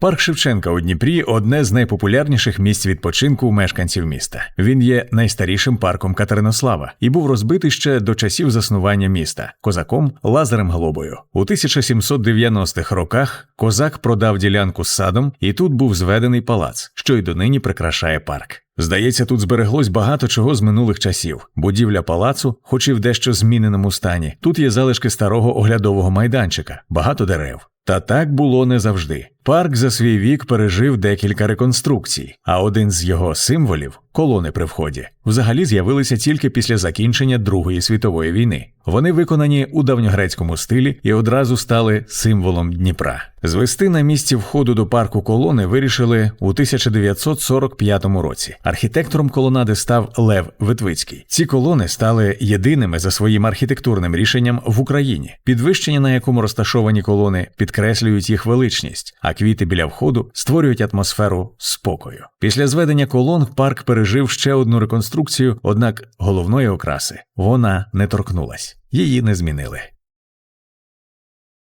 Парк Шевченка у Дніпрі одне з найпопулярніших місць відпочинку мешканців міста. Він є найстарішим парком Катеринослава і був розбитий ще до часів заснування міста козаком Лазарем Глобою. У 1790-х роках козак продав ділянку з садом, і тут був зведений палац, що й донині прикрашає парк. Здається, тут збереглось багато чого з минулих часів. Будівля палацу, хоч і в дещо зміненому стані. Тут є залишки старого оглядового майданчика, багато дерев. Та так було не завжди. Парк за свій вік пережив декілька реконструкцій, а один з його символів колони при вході, взагалі з'явилися тільки після закінчення Другої світової війни. Вони виконані у давньогрецькому стилі і одразу стали символом Дніпра. Звести на місці входу до парку колони вирішили у 1945 році. Архітектором колонади став Лев Витвицький. Ці колони стали єдиними за своїм архітектурним рішенням в Україні. Підвищення, на якому розташовані колони, підкреслюють їх величність, а квіти біля входу створюють атмосферу спокою. Після зведення колон парк пережив ще одну реконструкцію, однак головної окраси вона не торкнулась, її не змінили.